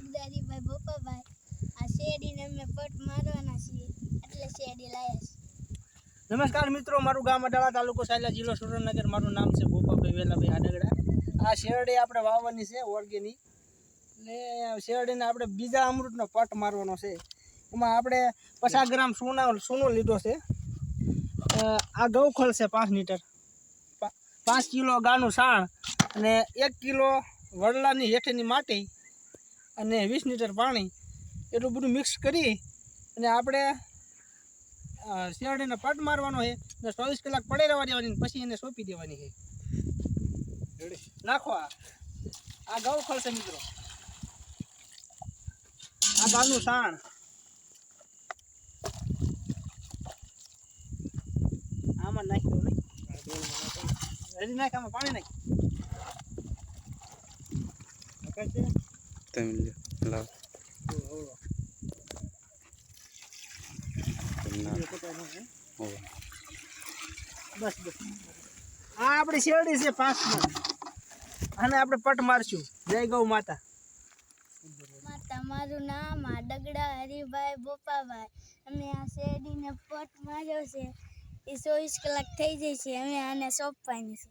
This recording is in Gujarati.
દાદીભાઈ ભોપાભાઈ આ શેરડીને અમે પટ મારવાના છીએ. એટલે શેરડી લાયા છે. નમસ્કાર મિત્રો, મારું ગામ અડાળા તાલુકો સાયલા જિલ્લો સુરેન્દ્રનગર. મારું નામ છે ભોપાભાઈ વેલાભાઈ આડગડા. આ શેરડી આપણે વાવવાની છે ઓળગીની એટલે શેરડીને આપણે બીજા અમૃતનો પટ મારવાનો છે. એમાં આપણે પચાસ ગ્રામ સોના, સોનો લીધો છે. આ ગૌખળ છે પાંચ લીટર. પાંચ કિલો ગાનું સાણ અને એક કિલો વડલાની હેઠળની માટી અને વીસ લીટર પાણી એટલું બધું મિક્સ કરી અને આપણે શિયાળીને પટ મારવાનો છે અને ચોવીસ કલાક પડે રહેવા દેવાની પછી એને સોંપી દેવાની છે. નાખો આ. આ ઘઉં ખળશે મિત્રો. આ ગાનું સાણ. આમાં નાખી દો નહીં નાખ આમાં પાણી નાખ. તમે લાવો બસ બસ આ આપણી શેરડી છે પાંચ અને આપણે પટ મારશું. જય ગૌ માતા. તમારું મારું નામ આ ડગડા હરિભાઈ બોપાભાઈ. અમે આ શેરડીને પટ માર્યો છે. એ ચોવીસ કલાક થઈ જાય છે. અમે આને સોંપવાની છે.